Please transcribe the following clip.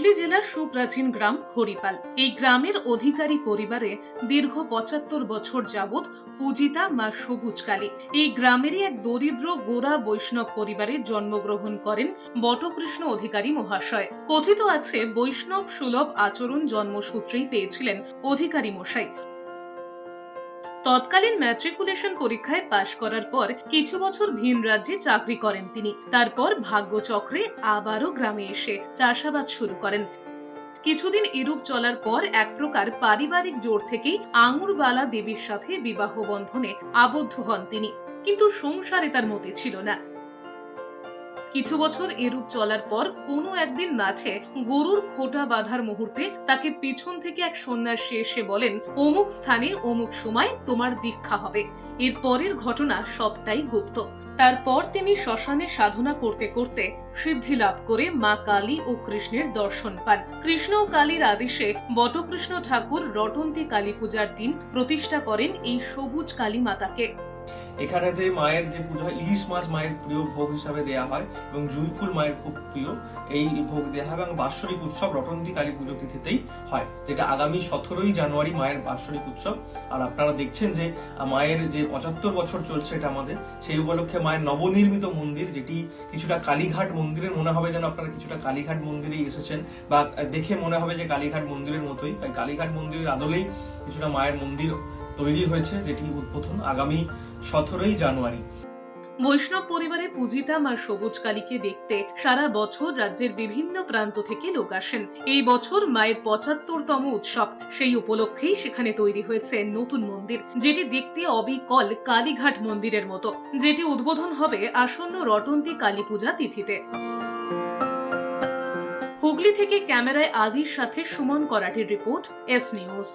হুগলি জেলার সুপ্রাচীন গ্রাম হরিপাল। এই গ্রামের অধিকারী পরিবারে দীর্ঘ পঁচাত্তর বছর যাবৎ পূজিতা মা সবুজ কালী। এই গ্রামেরই এক দরিদ্র গোরা বৈষ্ণব পরিবারে জন্মগ্রহণ করেন বটকৃষ্ণ অধিকারী মহাশয়। কথিত আছে, বৈষ্ণব সুলভ আচরণ জন্মসূত্রেই পেয়েছিলেন অধিকারী মশাই। তৎকালীন ম্যাট্রিকুলেশন পরীক্ষায় পাশ করার পর কিছু বছর ভিন রাজ্যে চাকরি করেন তিনি। তারপর ভাগ্যচক্রে আবারও গ্রামে এসে চাষাবাদ শুরু করেন। কিছুদিন এরূপ চলার পর এক প্রকার পারিবারিক জোর থেকেই আঙুরবালা দেবীর সাথে বিবাহ বন্ধনে আবদ্ধ হন তিনি। কিন্তু সংসারে তার মতে ছিল না। কিছু বছর এরূপ চলার পর কোনো একদিন মাঠে গরুর খোটা বাঁধার মুহূর্তে তাকে পিছন থেকে এক সন্ন্যাসী এসে বলেন, অমুক স্থানে অমুক সময় তোমার দীক্ষা হবে। এর পরের ঘটনা সবটাই গুপ্ত তারপর তিনি শ্মশানে সাধনা করতে করতে সিদ্ধি লাভ করে মা কালী ও কৃষ্ণের দর্শন পান। কৃষ্ণ ও কালীর আদেশে বটকৃষ্ণ ঠাকুর রটন্তী কালী পূজার দিন প্রতিষ্ঠা করেন এই সবুজ কালী মাতাকে। এখানেতে মায়ের যে পুজো হয়, ইলিশ মাছ মায়ের প্রিয় ভোগ হিসাবে দেয়া হয় এবং জুই ফুল মায়ের খুব প্রিয়। এই ভোগ দেওয়া হয় এবং বাৎসরিক উৎসব রটন্তী কালী পুজো তিথিতেই হয়, যেটা আগামী সতেরোই জানুয়ারি মায়ের বাৎসরিক উৎসব। আর আপনারা দেখছেন যে মায়ের যে পঁচাত্তর বছর চলছে এটা আমাদের, সেই উপলক্ষে মায়ের নবনির্মিত মন্দির, যেটি কিছুটা কালীঘাট মন্দিরের, মনে হবে যেন আপনারা কিছুটা কালীঘাট মন্দিরেই এসেছেন, বা দেখে মনে হবে যে কালীঘাট মন্দিরের মতোই। কালীঘাট মন্দিরের আদলেই কিছুটা মায়ের মন্দির তৈরি হয়েছে, যেটি উদ্বোধন আগামী সতেরোই জানুয়ারি। বৈষ্ণব পরিবারে পূজিতাম আর সবুজ কালীকে দেখতে সারা বছর রাজ্যের বিভিন্ন প্রান্ত থেকে লোক আসেন। এই বছর মায়ের পঁচাত্তরতম উৎসব। সেই উপলক্ষেই সেখানে তৈরি হয়েছে নতুন মন্দির, যেটি দেখতে অবিকল কালীঘাট মন্দিরের মতো। যেটি উদ্বোধন হবে আসন্ন রটন্তী কালী পূজা তিথিতে। হুগলি থেকে ক্যামেরায় আদির সাথে সুমন করাটির রিপোর্ট, এস নিউজ।